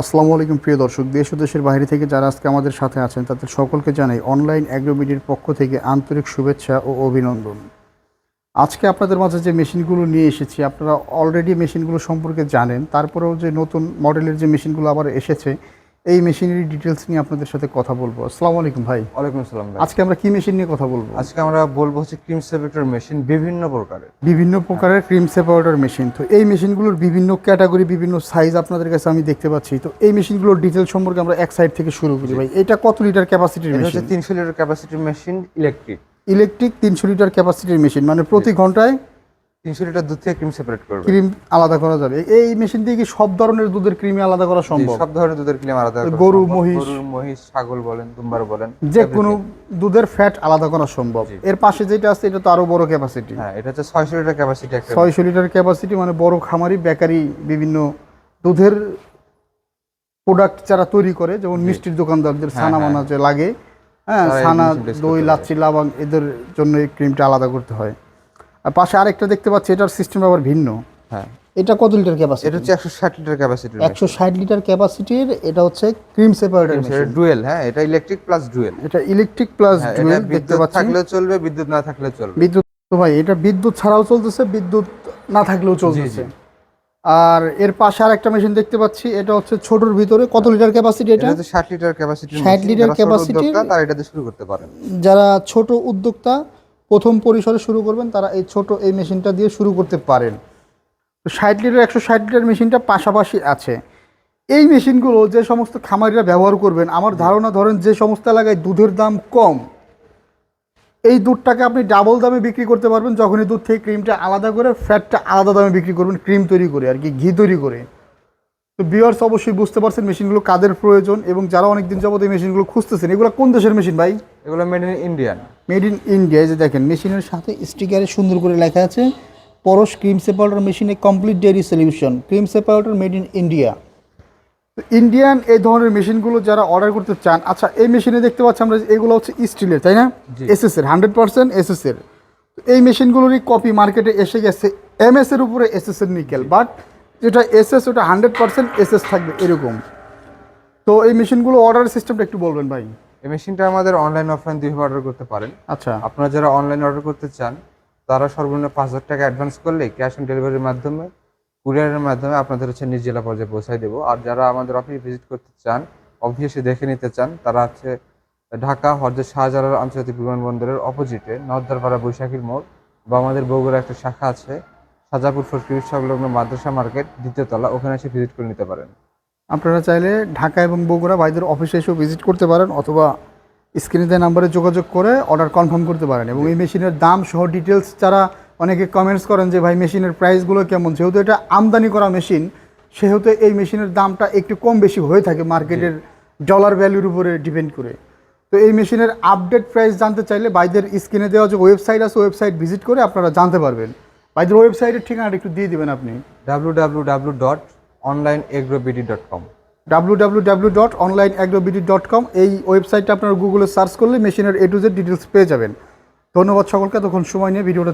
আসসালামু আলাইকুম প্রিয় দর্শক, দেশ ও দেশের বাইরে থেকে যারা আজকে আমাদের সাথে আছেন, তাদের সকলকে জানাই অনলাইন অ্যাগ্রোমিডির পক্ষ থেকে আন্তরিক শুভেচ্ছা ও অভিনন্দন। আজকে আপনাদের মাঝে যে মেশিনগুলো নিয়ে এসেছি, আপনারা অলরেডি মেশিনগুলো সম্পর্কে জানেন, তারপরেও যে নতুন মডেলের যে মেশিনগুলো আবার এসেছে এই মেশিনের ডিটেলস নিয়ে আপনাদের সাথে কথা বলব। আসসালামু আলাইকুম ভাই। ওয়ালাইকুম আসসালাম ভাই। আজকে আমরা কি মেশিন নিয়ে কথা বলব? আজকে আমরা বলব হচ্ছে ক্রিম সেপারেটর মেশিন বিভিন্ন প্রকারের। বিভিন্ন প্রকারের ক্রিম সেপারেটর মেশিন তো এই মেশিনগুলোর বিভিন্ন ক্যাটাগরি বিভিন্ন সাইজ আপনাদের কাছে আমি দেখতে পাচ্ছি। তো এই মেশিনগুলোর ডিটেলস সম্পর্কে আমরা এক সাইড থেকে শুরু করি ভাই। এটা কত লিটার ক্যাপাসিটির এটা মেশিন হচ্ছে তিনশো লিটার ক্যাপাসিটির মেশিন ইলেকট্রিক ইলেকট্রিক তিনশো লিটার ক্যাপাসিটির মেশিন মানে প্রতি ঘন্টায় তিনশো লিটার দুধ থেকে ক্রিম সেপারেট করবে। ক্রিম আলাদা করা যাবে। এই মেশিন দিয়ে কি সব ধরনের দুধের ক্রিমি আলাদা করা সম্ভব? সব ধরনের দুধের ক্রিম আলাদা করা গরু, মহিষ। মহিষ ছাগল বলেন দুম্বার বলেন যে কোনো দুধের ফ্যাট আলাদা করা সম্ভব। এর পাশে যেটা আছে এটা তো আরও বড় ক্যাপাসিটি হ্যাঁ এটা হচ্ছে লিটার ক্যাপাসিটি একটা লিটার ক্যাপাসিটি মানে বড় খামারি বেকারি বিভিন্ন দুধের প্রোডাক্ট যারা তৈরি করে যেমন মিষ্টির দোকানদারদের ছানা মানা যে লাগে হ্যাঁ ছানা দই লাচ্ছি লাবাং এদের জন্য এই ক্রিমটা আলাদা করতে হয়। আর পাশে আরেকটা দেখতে পাচ্ছি এটার সিস্টেম আবার ভিন্ন। হ্যাঁ। এটা কত লিটার ক্যাপাসিটি এটা হচ্ছে একশো ষাট লিটার ক্যাপাসিটির একশো ষাট লিটার ক্যাপাসিটির এটা হচ্ছে ক্রিম সেপারেটর ডুয়েল হ্যাঁ এটা ইলেকট্রিক প্লাস ডুয়েল এটা ইলেকট্রিক প্লাস ডুয়েল দেখতে বিদ্যুৎ পাচ্ছি। থাকলেও চলবে বিদ্যুৎ না থাকলেও চলবে। বিদ্যুৎ তো ভাই এটা বিদ্যুৎ ছাড়াও চলতেছে বিদ্যুৎ না থাকলেও চলতেছে। আর এর পাশে আর একটা মেশিন দেখতে পাচ্ছি এটা হচ্ছে ছোটর ভিতরে কত লিটার ক্যাপাসিটি এটা? হচ্ছে ষাট লিটার ক্যাপাসিটি 60 লিটার capacity- তারা এটাতে শুরু করতে পারেন। যারা ছোট উদ্যোক্তা প্রথম পরিসরে শুরু করবেন, তারা এই ছোট এই মেশিনটা দিয়ে শুরু করতে পারেন। তো ষাট লিটার, একশো ষাট লিটার মেশিনটা পাশাপাশি আছে। এই মেশিনগুলো যে সমস্ত খামারিরা ব্যবহার করবেন, আমার ধারণা ধরেন যে সমস্ত এলাকায় দুধের দাম কম, এই দুধটাকে আপনি ডাবল দামে বিক্রি করতে পারবেন, যখনই দুধ থেকে ক্রিমটা আলাদা করে, ফ্যাটটা আলাদা দামে বিক্রি করবেন, ক্রিম তৈরি করে আর কি, ঘি তৈরি করে। তো বিয়ার্স অবশ্যই বুঝতে পারছেন মেশিনগুলো কাদের প্রয়োজন এবং যারা অনেক দিন যাবত এই মেশিনগুলো খুঁজতেছেন, এগুলো কোন দেশের মেশিন ভাই? এগুলো made in Indian made in India যে দেখেন মেশিনের সাথে স্টিকারে সুন্দর করে লেখা আছে পরশ ক্রিম সেপারেটর মেশিনে complete dairy solution cream separator made in India Indian এই ধরনের মেশিনগুলো যারা অর্ডার করতে চান আচ্ছা এই মেশিনে দেখতে পাচ্ছি আমরা যে এগুলো হচ্ছে স্টিলের তাই না। এসএস এর হান্ড্রেড পার্সেন্ট এসএস এর। এই মেশিনগুলোরই কপি মার্কেটে এসে গেছে এমএস এর উপরে এসএস এর নিকেল বাট যেটা এসএস ওটা হান্ড্রেড পার্সেন্ট এসএস থাকবে এরকম। তো এই মেশিনগুলো অর্ডার সিস্টেমটা একটু বলবেন ভাই। এই মেশিনটা আমাদের অনলাইন অফলাইন দুইভাবে অর্ডার করতে পারেন। আচ্ছা। আপনারা যারা অনলাইন অর্ডার করতে চান তারা সর্বনিম্ন পাঁচ হাজার টাকা অ্যাডভান্স করলে ক্যাশ অন ডেলিভারির মাধ্যমে কুরিয়ারের মাধ্যমে আপনাদের হচ্ছে নিজ জেলা পর্যায়ে পৌঁছায় দেবো। আর যারা আমাদের অফিস ভিজিট করতে চান অবভিয়াসলি দেখে নিতে চান তারা হচ্ছে ঢাকা হরজত শাহজালাল আন্তর্জাতিক বিমানবন্দরের অপোজিটে নর্দারপাড়া বৈশাখীর মোড় বা আমাদের বগুড়া একটা শাখা আছে সাজাপুর ফটকির সংলগ্ন মাদ্রাসা মার্কেট দ্বিতীয় তলা ওখানে এসে ভিজিট করে নিতে পারেন। আপনারা চাইলে ঢাকা এবং বগুড়া ভাইদের অফিসে এসেও ভিজিট করতে পারেন অথবা স্ক্রিনে দেওয়া নাম্বারে যোগাযোগ করে অর্ডার কনফার্ম করতে পারেন এবং এই মেশিনের দাম সহ ডিটেলস যারা অনেকে কমেন্টস করেন যে ভাই মেশিনের প্রাইসগুলো কেমন? যেহেতু এটা আমদানি করা মেশিন সেহেতু এই মেশিনের দামটা একটু কম বেশি হয়ে থাকে মার্কেটের ডলার ভ্যালুর উপরে ডিপেন্ড করে। তো এই মেশিনের আপডেট প্রাইস জানতে চাইলে বাইদের স্ক্রিনে দেওয়া যে ওয়েবসাইট আছে ওয়েবসাইট ভিজিট করে আপনারা জানতে পারবেন। ভাইদের ওয়েবসাইটের ঠিকানাটা একটু দিয়ে দেবেন আপনি। W W W dot online agro BD dot com dot online dot com এই ওয়েবসাইটটা আপনারা গুগলে সার্চ করলে মেশিনের এ টু জেড ডিটেলস পেয়ে যাবেন। ধন্যবাদ সকলকে তখন সময় নিয়ে ভিডিওটা